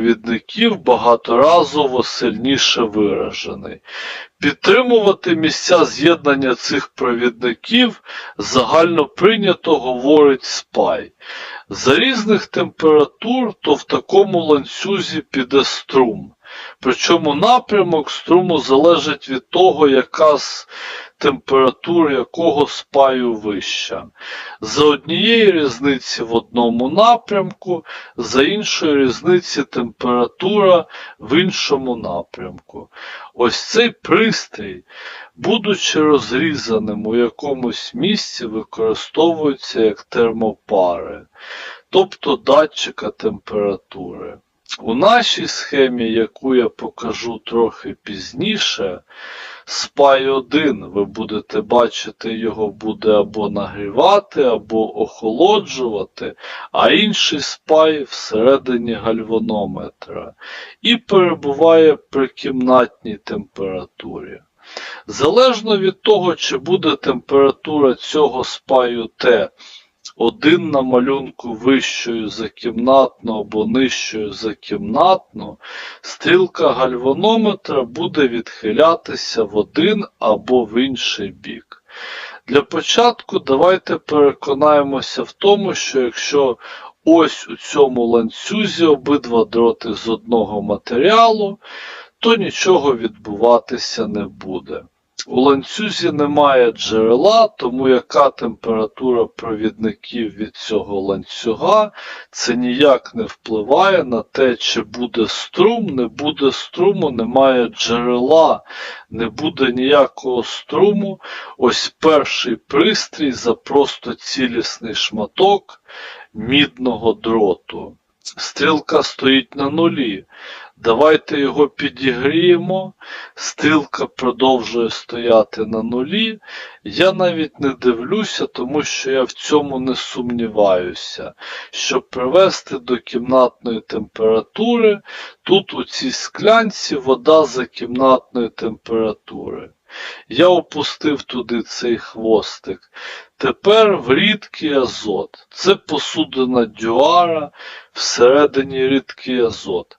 провідників багаторазово сильніше виражений. Підтримувати місця з'єднання цих провідників загально прийнято говорить спай. За різних температур, то в такому ланцюзі піде струм. Причому напрямок струму залежить від того, яка з температура якого спаю вища. За однієї різниці в одному напрямку, за іншої різниці температура в іншому напрямку. Ось цей пристрій, будучи розрізаним у якомусь місці, використовується як термопари, тобто датчика температури. У нашій схемі, яку я покажу трохи пізніше, спай 1 ви будете бачити, його буде або нагрівати, або охолоджувати, а інший спай всередині гальванометра і перебуває при кімнатній температурі. Залежно від того, чи буде температура цього спаю Т один на малюнку вищою за кімнатну або нижчою за кімнатну, стрілка гальванометра буде відхилятися в один або в інший бік. Для початку давайте переконаємося в тому, що якщо ось у цьому ланцюзі обидва дроти з одного матеріалу, то нічого відбуватися не буде. У ланцюзі немає джерела, тому яка температура провідників від цього ланцюга, це ніяк не впливає на те, чи буде струм, не буде струму, немає джерела, не буде ніякого струму. Ось перший пристрій за просто цілісний шматок мідного дроту. Стрілка стоїть на нулі. Давайте його підігріємо. Стрілка продовжує стояти на нулі. Я навіть не дивлюся, тому що я в цьому не сумніваюся. Щоб привести до кімнатної температури, тут у цій склянці вода за кімнатної температури. Я опустив туди цей хвостик. Тепер в рідкий азот. Це посудина дюара, всередині рідкий азот.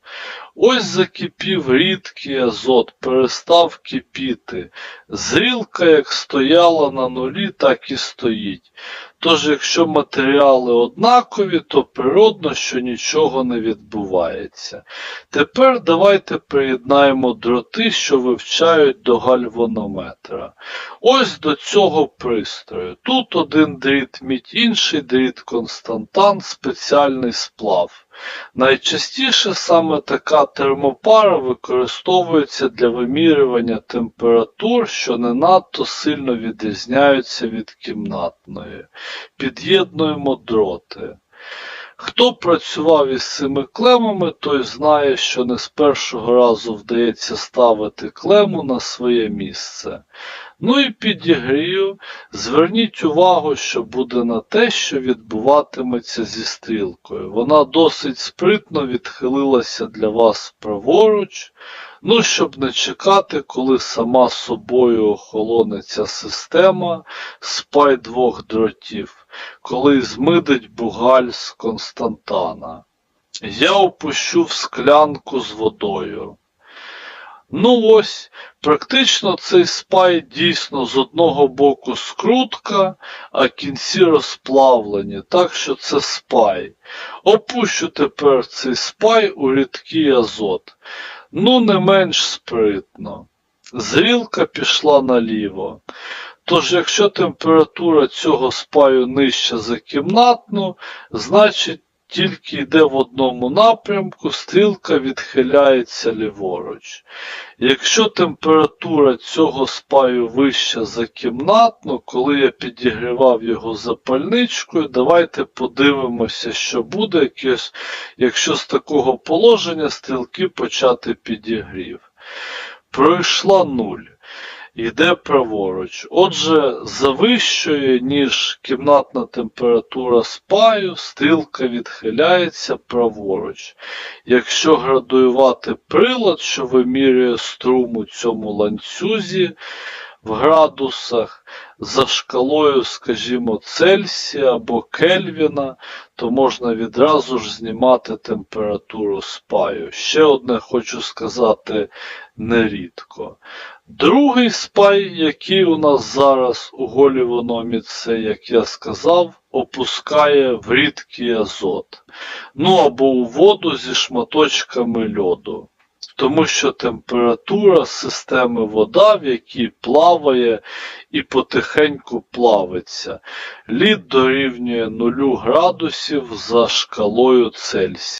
Ось закипів рідкий азот, перестав кипіти. Зрілка як стояла на нулі, так і стоїть. Тож, якщо матеріали однакові, то природно, що нічого не відбувається. Тепер давайте приєднаємо дроти, що вивчають до гальванометра. Ось до цього пристрою. Тут один дріт мідь, інший дріт константан, спеціальний сплав. Найчастіше саме така термопара використовується для вимірювання температур, що не надто сильно відрізняються від кімнатної. Під'єднуємо дроти. Хто працював із цими клемами, той знає, що не з першого разу вдається ставити клему на своє місце. Ну і підігрію, зверніть увагу, що буде на те, що відбуватиметься зі стрілкою. Вона досить спритно відхилилася для вас праворуч, ну, щоб не чекати, коли сама собою охолоне ця система спай двох дротів, коли змидить бугаль з Константана. Я опущу в склянку з водою. Ну ось, практично цей спай дійсно з одного боку скрутка, а кінці розплавлені, так що це спай. Опущу тепер цей спай у рідкий азот. Ну, не менш спритно. Зрілка пішла наліво. Тож, якщо температура цього спаю нижча за кімнатну, значить тільки йде в одному напрямку, стрілка відхиляється ліворуч. Якщо температура цього спаю вища за кімнатну, коли я підігрівав його запальничкою, давайте подивимося, що буде, якщо з такого положення стрілки почати підігрів. Пройшла нуль йде праворуч. Отже, завищує, ніж кімнатна температура спаю, стрілка відхиляється праворуч. Якщо градуювати прилад, що вимірює струм у цьому ланцюзі, в градусах за шкалою, скажімо, Цельсія або Кельвіна, то можна відразу ж знімати температуру спаю. Ще одне хочу сказати нерідко. Другий спай, який у нас зараз у голівономі, це, як я сказав, опускає в рідкий азот. Ну або у воду зі шматочками льоду. Тому що температура системи вода, в якій плаває і потихеньку плавиться. Лід дорівнює 0 градусів за шкалою Цельсія.